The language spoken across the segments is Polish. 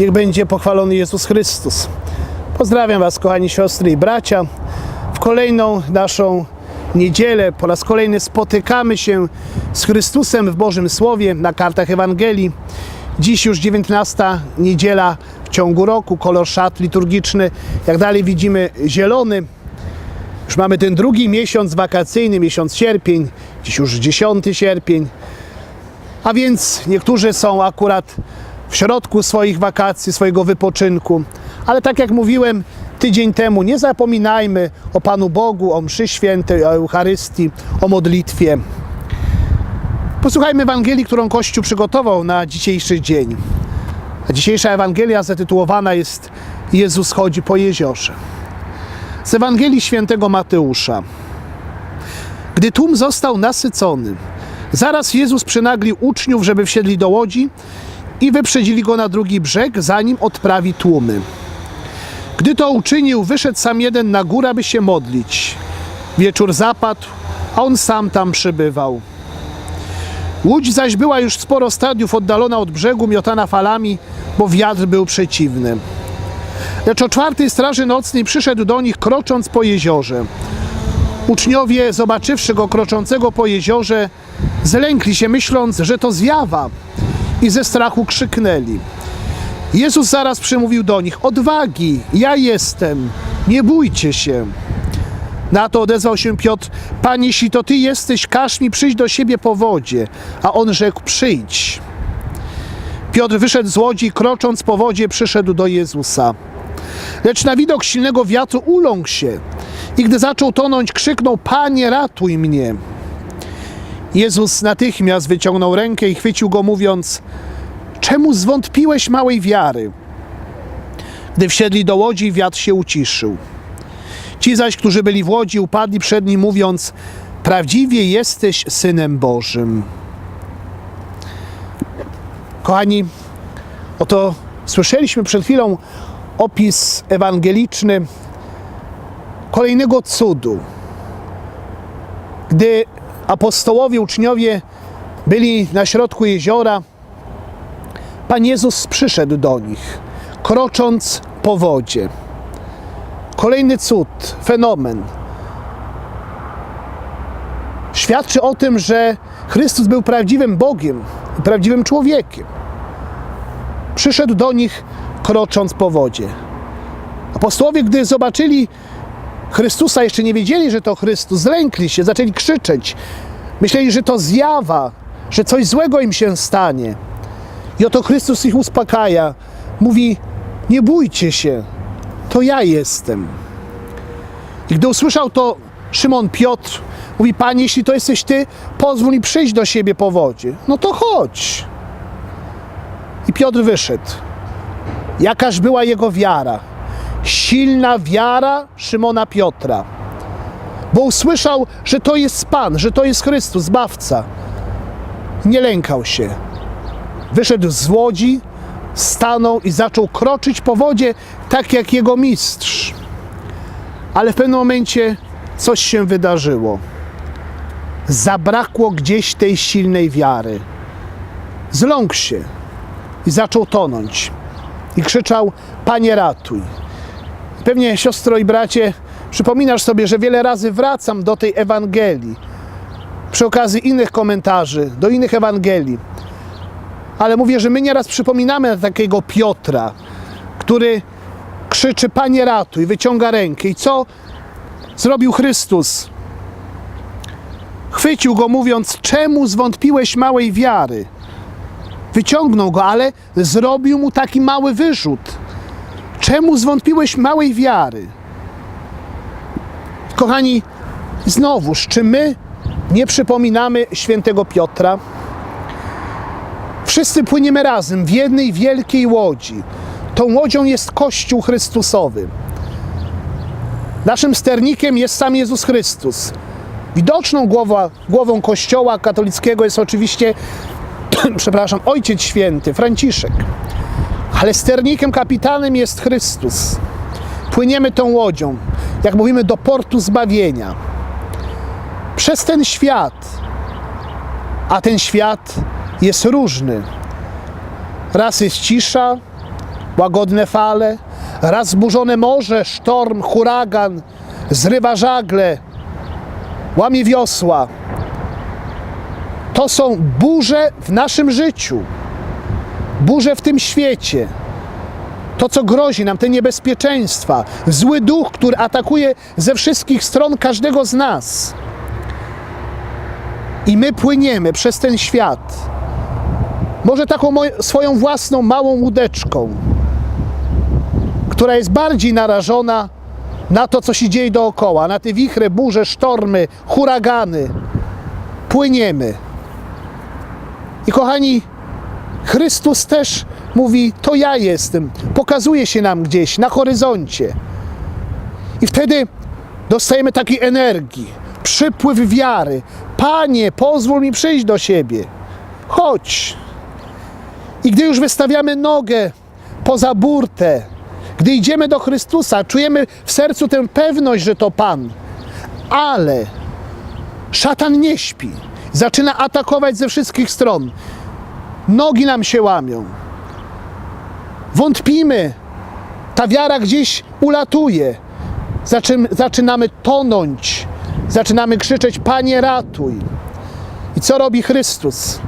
Niech będzie pochwalony Jezus Chrystus. Pozdrawiam Was, kochani siostry i bracia. W kolejną naszą niedzielę po raz kolejny spotykamy się z Chrystusem w Bożym Słowie na kartach Ewangelii. Dziś już 19 niedziela w ciągu roku, kolor szat liturgiczny, jak dalej widzimy, zielony. Już mamy ten drugi miesiąc wakacyjny, miesiąc sierpień, dziś już 10 sierpień. A więc niektórzy są akurat w środku swoich wakacji, swojego wypoczynku. Ale tak jak mówiłem tydzień temu, nie zapominajmy o Panu Bogu, o mszy świętej, o Eucharystii, o modlitwie. Posłuchajmy Ewangelii, którą Kościół przygotował na dzisiejszy dzień. A dzisiejsza Ewangelia zatytułowana jest Jezus chodzi po jeziorze. Z Ewangelii świętego Mateusza. Gdy tłum został nasycony, zaraz Jezus przynaglił uczniów, żeby wsiedli do łodzi i wyprzedzili go na drugi brzeg, zanim odprawi tłumy. Gdy to uczynił, wyszedł sam jeden na górę, by się modlić. Wieczór zapadł, a on sam tam przybywał. Łódź zaś była już sporo stadiów oddalona od brzegu, miotana falami, bo wiatr był przeciwny. Lecz o czwartej straży nocnej przyszedł do nich, krocząc po jeziorze. Uczniowie, zobaczywszy go kroczącego po jeziorze, zlękli się, myśląc, że to zjawa, i ze strachu krzyknęli. Jezus zaraz przemówił do nich: Odwagi, ja jestem, nie bójcie się. Na to odezwał się Piotr: Panie, jeśli to ty jesteś, każ mi przyjść do siebie po wodzie. A on rzekł: Przyjdź. Piotr wyszedł z łodzi krocząc po wodzie przyszedł do Jezusa. Lecz na widok silnego wiatru uląkł się i gdy zaczął tonąć, krzyknął: Panie, ratuj mnie. Jezus natychmiast wyciągnął rękę i chwycił go, mówiąc: Czemu zwątpiłeś małej wiary? Gdy wsiedli do łodzi, wiatr się uciszył. Ci zaś, którzy byli w łodzi, upadli przed nim, mówiąc: Prawdziwie jesteś synem Bożym. Kochani, oto słyszeliśmy przed chwilą opis ewangeliczny kolejnego cudu. Gdy apostołowie, uczniowie byli na środku jeziora, Pan Jezus przyszedł do nich, krocząc po wodzie. Kolejny cud, fenomen. Świadczy o tym, że Chrystus był prawdziwym Bogiem, prawdziwym człowiekiem. Przyszedł do nich, krocząc po wodzie. Apostołowie, gdy zobaczyli Chrystusa, jeszcze nie wiedzieli, że to Chrystus, zlękli się, zaczęli krzyczeć. Myśleli, że to zjawa, że coś złego im się stanie. I oto Chrystus ich uspokaja. Mówi: Nie bójcie się, to ja jestem. I gdy usłyszał to Szymon Piotr, mówi: Panie, jeśli to jesteś ty, pozwól mi przyjść do siebie po wodzie. No to chodź. I Piotr wyszedł. Jakaż była jego wiara? Silna wiara Szymona Piotra. Bo usłyszał, że to jest Pan, że to jest Chrystus, Zbawca. Nie lękał się. Wyszedł z łodzi, stanął i zaczął kroczyć po wodzie, tak jak jego mistrz. Ale w pewnym momencie coś się wydarzyło. Zabrakło gdzieś tej silnej wiary. Zląkł się i zaczął tonąć. I krzyczał: Panie, ratuj. Pewnie, siostro i bracie, przypominasz sobie, że wiele razy wracam do tej Ewangelii przy okazji innych komentarzy, do innych Ewangelii. Ale mówię, że my nieraz przypominamy na takiego Piotra, który krzyczy: Panie, ratuj, wyciąga rękę. I co zrobił Chrystus? Chwycił go, mówiąc: Czemu zwątpiłeś małej wiary? Wyciągnął go, ale zrobił mu taki mały wyrzut. Czemu zwątpiłeś małej wiary? Kochani, znowuż, czy my nie przypominamy świętego Piotra? Wszyscy płyniemy razem w jednej wielkiej łodzi. Tą łodzią jest Kościół Chrystusowy. Naszym sternikiem jest sam Jezus Chrystus. Widoczną głową, głową Kościoła katolickiego jest oczywiście, przepraszam, Ojciec Święty, Franciszek. Ale sternikiem, kapitanem jest Chrystus. Płyniemy tą łodzią, jak mówimy, do portu zbawienia. Przez ten świat. A ten świat jest różny. Raz jest cisza, łagodne fale, raz zburzone morze, sztorm, huragan, zrywa żagle, łamie wiosła. To są burze w naszym życiu, burze w tym świecie. To, co grozi nam, te niebezpieczeństwa, zły duch, który atakuje ze wszystkich stron każdego z nas. I my płyniemy przez ten świat. Może taką swoją własną małą łódeczką, która jest bardziej narażona na to, co się dzieje dookoła, na te wichry, burze, sztormy, huragany. Płyniemy. I kochani, Chrystus też mówi: To ja jestem. Pokazuje się nam gdzieś na horyzoncie. I wtedy dostajemy takiej energii, przypływ wiary. Panie, pozwól mi przyjść do siebie. Chodź. I gdy już wystawiamy nogę poza burtę, gdy idziemy do Chrystusa, czujemy w sercu tę pewność, że to Pan. Ale szatan nie śpi. Zaczyna atakować ze wszystkich stron. Nogi nam się łamią. Wątpimy. Ta wiara gdzieś ulatuje. Zaczym, zaczynamy tonąć. Zaczynamy krzyczeć: Panie, ratuj. I co robi Chrystus?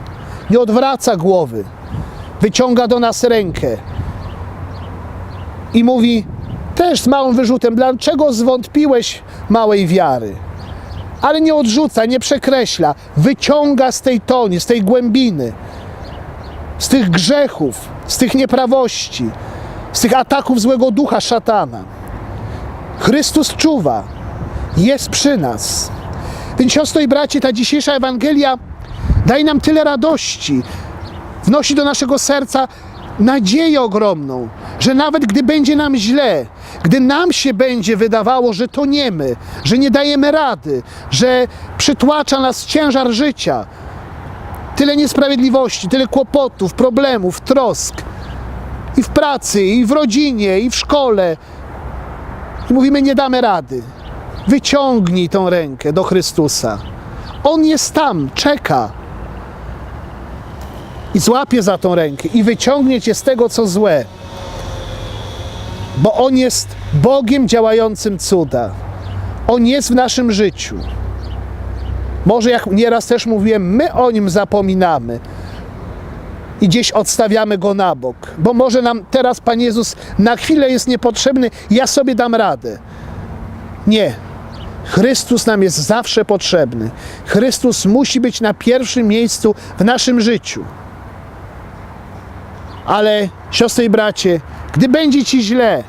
Nie odwraca głowy. Wyciąga do nas rękę i mówi też z małym wyrzutem: Dlaczego zwątpiłeś małej wiary? Ale nie odrzuca, nie przekreśla, wyciąga z tej toni, z tej głębiny, z tych grzechów, z tych nieprawości, z tych ataków złego ducha szatana. Chrystus czuwa, jest przy nas. Więc siostro i bracie, ta dzisiejsza Ewangelia daje nam tyle radości, wnosi do naszego serca nadzieję ogromną, że nawet gdy będzie nam źle, gdy nam się będzie wydawało, że toniemy, że nie dajemy rady, że przytłacza nas ciężar życia, tyle niesprawiedliwości, tyle kłopotów, problemów, trosk i w pracy, i w rodzinie, i w szkole. I mówimy, nie damy rady. Wyciągnij tą rękę do Chrystusa. On jest tam, czeka i złapie za tą rękę i wyciągnie cię z tego, co złe. Bo On jest Bogiem działającym cuda. On jest w naszym życiu. Może jak nieraz też mówiłem, my o Nim zapominamy i gdzieś odstawiamy Go na bok. Bo może nam teraz Pan Jezus na chwilę jest niepotrzebny, ja sobie dam radę. Nie. Chrystus nam jest zawsze potrzebny. Chrystus musi być na pierwszym miejscu w naszym życiu. Ale siostry i bracie, gdy będzie ci źle,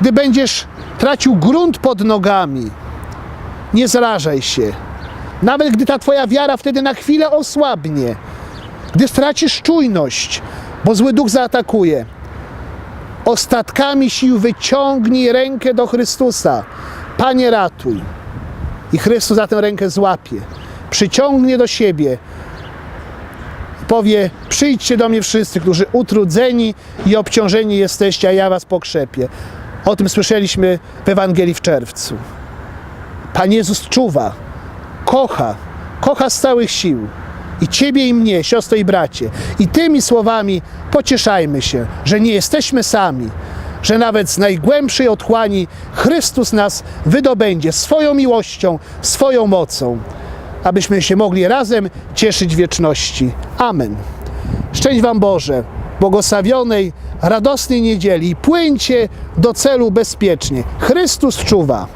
gdy będziesz tracił grunt pod nogami, nie zrażaj się. Nawet gdy ta twoja wiara wtedy na chwilę osłabnie, gdy stracisz czujność, bo zły duch zaatakuje, ostatkami sił wyciągnij rękę do Chrystusa. Panie, ratuj. I Chrystus za tę rękę złapie, przyciągnie do siebie powie: Przyjdźcie do mnie wszyscy, którzy utrudzeni i obciążeni jesteście, a ja was pokrzepię. O tym słyszeliśmy w Ewangelii w czerwcu. Pan Jezus czuwa, kocha, kocha z całych sił. I ciebie i mnie, siostro i bracie. I tymi słowami pocieszajmy się, że nie jesteśmy sami, że nawet z najgłębszej otchłani Chrystus nas wydobędzie swoją miłością, swoją mocą abyśmy się mogli razem cieszyć wieczności. Amen. Szczęść Wam Boże, błogosławionej, radosnej niedzieli. Płyńcie do celu bezpiecznie. Chrystus czuwa.